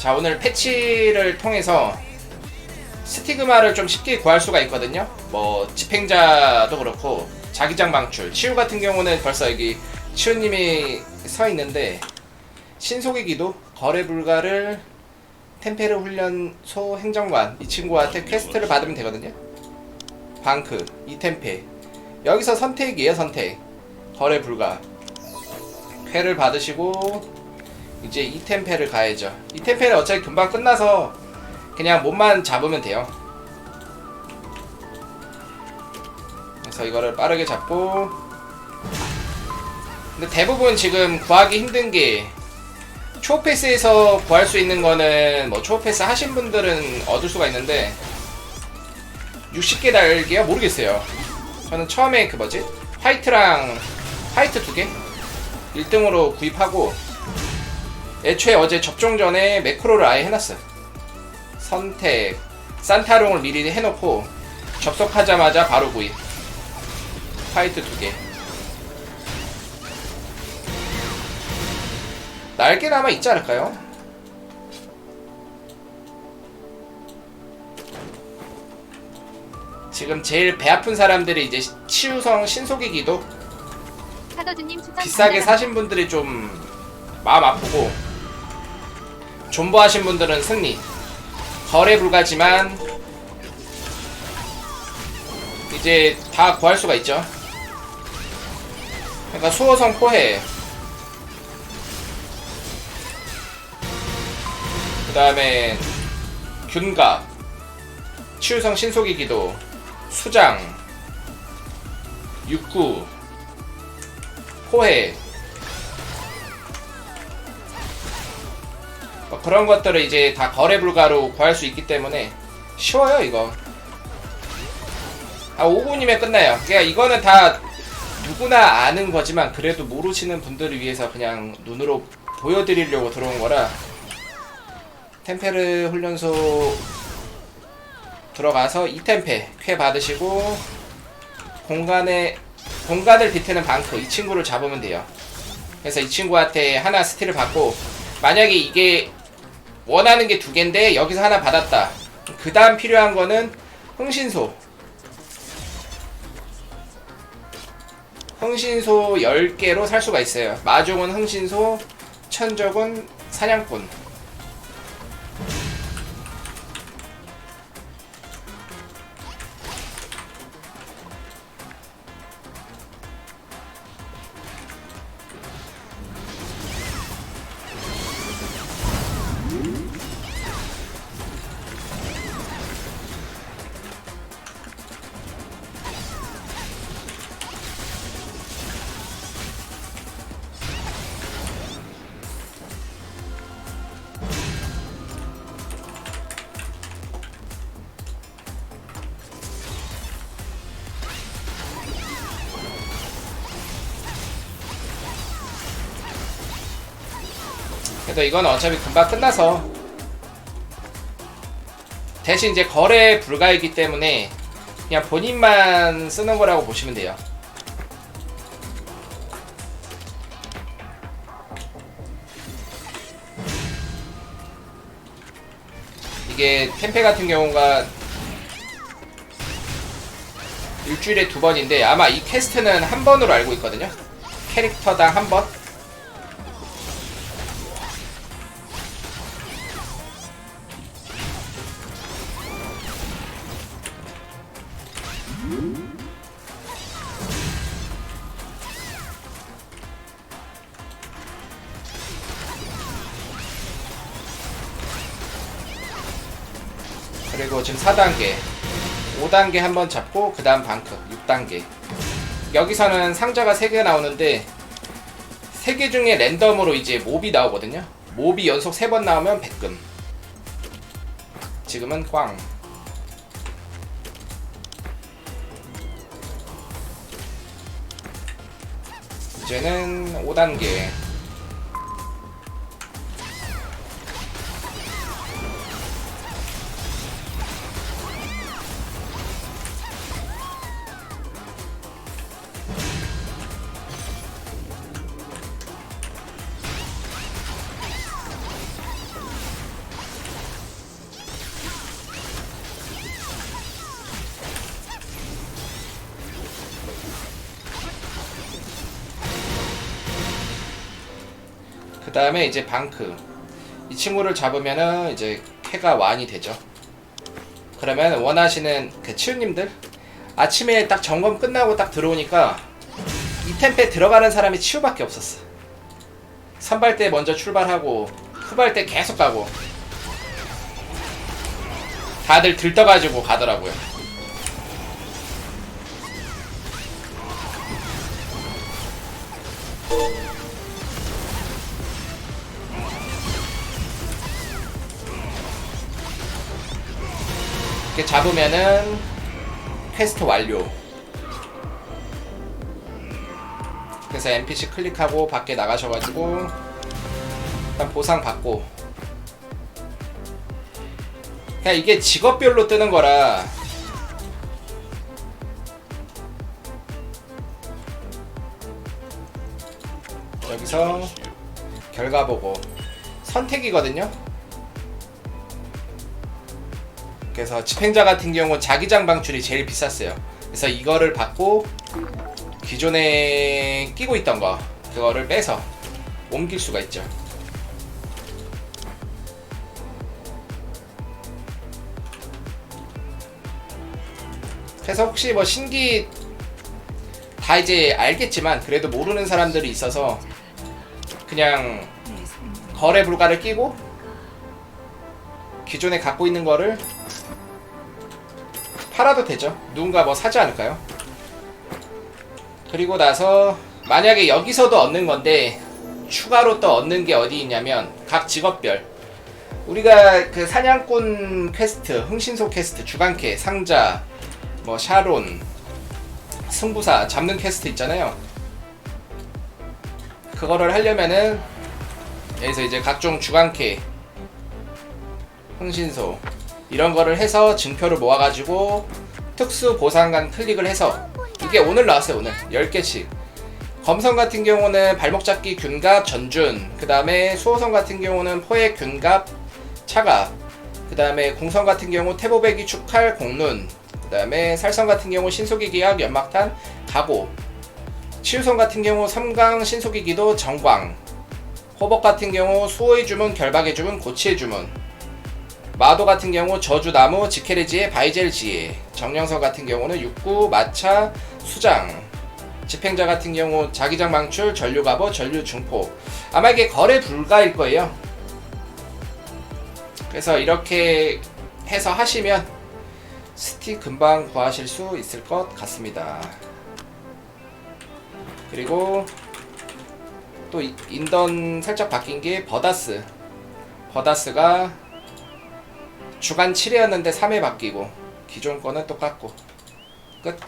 자 오늘 패치를 통해서 스티그마를 좀 쉽게 구할 수가 있거든요. 뭐 집행자도 그렇고 자기장 방출, 치유 같은 경우는 벌써 여기 치유님이 서 있는데 신속의 기도, 거래 불가를 템페르 훈련소 행정관 이 친구한테 퀘스트를 받으면 되거든요. 방크, 이템페 여기서 선택이에요 선택 거래 불가 회를 받으시고 이제 이템페를 가야죠. 이템페는 어차피 금방 끝나서 그냥 몸만 잡으면 돼요. 그래서 이거를 빠르게 잡고 근데 대부분 지금 구하기 힘든 게 초패스에서 구할 수 있는 거는 뭐 초패스 하신 분들은 얻을 수가 있는데 60개 달기야 모르겠어요. 저는 처음에 그 뭐지 화이트랑 화이트 두개 1등으로 구입하고 애초에 어제 접종 전에 매크로를 아예 해놨어요. 선택 산타롱을 미리 해놓고 접속하자마자 바로 구입. 화이트 두 개. 날개는 아마 있지 않을까요? 지금 제일 배 아픈 사람들이 이제 치유성 신속의 기도 사도주님 추천 비싸게. 사신 분들이 좀 마음 아프고 존버하신 분들은 승리. 거래 불가지만 이제 다 구할 수가 있죠. 그러니까 수호성 포해. 그 다음에 균갑 치유성 신속의 기도 수장 육구 포해 뭐 그런 것들을 이제 다 거래 불가로 구할 수 있기 때문에 쉬워요 이거 아 5분이면 끝나요 그러니까 이거는 다 누구나 아는 거지만 그래도 모르시는 분들을 위해서 그냥 눈으로 보여드리려고 들어온 거라 템페르 훈련소 들어가서 2템페 쾌 받으시고 공간에 공간을 비트는 방크 이 친구를 잡으면 돼요. 그래서 이 친구한테 하나 스틸을 받고 만약에 이게 원하는 게 두 개인데 여기서 하나 받았다. 그 다음 필요한 거는 흥신소. 흥신소 10개로 살 수가 있어요. 마종은 흥신소, 천적은 사냥꾼. 그래도 이건 어차피 금방 끝나서 대신 이제 거래 불가이기 때문에 그냥 본인만 쓰는 거라고 보시면 돼요. 이게 템페 같은 경우가 일주일에 두 번인데 아마 이 퀘스트는 한 번으로 알고 있거든요. 캐릭터당 한 번. 그리고 지금 4단계 5단계 한번 잡고 그 다음 방크 6단계. 여기서는 상자가 3개 나오는데 3개 중에 랜덤으로 이제 몹이 나오거든요. 몹이 연속 3번 나오면 100금. 지금은 꽝. 이제는 5단계 그 다음에 이제 방크. 이 친구를 잡으면은 이제 캐가 완이 되죠. 그러면 원하시는 그 치우님들 아침에 딱 점검 끝나고 딱 들어오니까 이 템페 들어가는 사람이 치우밖에 없었어. 선발 때 먼저 출발하고 후발 때 계속 가고 다들 들떠가지고 가더라고요 이렇게 잡으면은 퀘스트 완료. 그래서 NPC 클릭하고 밖에 나가셔가지고 일단 보상 받고. 그냥 이게 직업별로 뜨는 거라 여기서 결과 보고 선택이거든요. 그래서 집행자 같은 경우 자기장 방출이 제일 비쌌어요. 그래서 이거를 받고 기존에 끼고 있던 거 그거를 빼서 옮길 수가 있죠. 그래서 혹시 뭐 신기 다 이제 알겠지만 그래도 모르는 사람들이 있어서 그냥 거래 불가를 끼고 기존에 갖고 있는 거를 팔아도 되죠. 누군가 뭐 사지 않을까요? 그리고 나서 만약에 여기서도 얻는 건데 추가로 또 얻는 게 어디 있냐면 각 직업별 우리가 그 사냥꾼 퀘스트, 흥신소 퀘스트, 주간캐, 상자, 뭐 샤론, 승부사 잡는 퀘스트 있잖아요. 그거를 하려면은 여기서 이제 각종 주간캐, 흥신소 이런 거를 해서 증표를 모아가지고 특수 보상관 클릭을 해서 이게 오늘 나왔어요 오늘. 10개씩. 검성 같은 경우는 발목 잡기 균갑 전준. 그 다음에 수호성 같은 경우는 포획 균갑 차갑. 그 다음에 공성 같은 경우 태보배기 축칼 공눈. 그 다음에 살성 같은 경우 신속이 기약 연막탄 가고. 치유성 같은 경우 삼강 신속이 기도 정광. 호복 같은 경우 수호의 주문 결박의 주문 고치의 주문 마도 같은 경우 저주나무, 지케레지에 바이젤지에 정령서 같은 경우는 육구, 마차, 수장. 집행자 같은 경우 자기장 망출, 전류갑옷, 전류 중포. 아마 이게 거래 불가일 거예요. 그래서 이렇게 해서 하시면 스틱 금방 구하실 수 있을 것 같습니다. 그리고 또 이- 인던 살짝 바뀐 게 버다스. 버다스가 주간 7회였는데 3회 바뀌고 기존 거는 똑같고 끝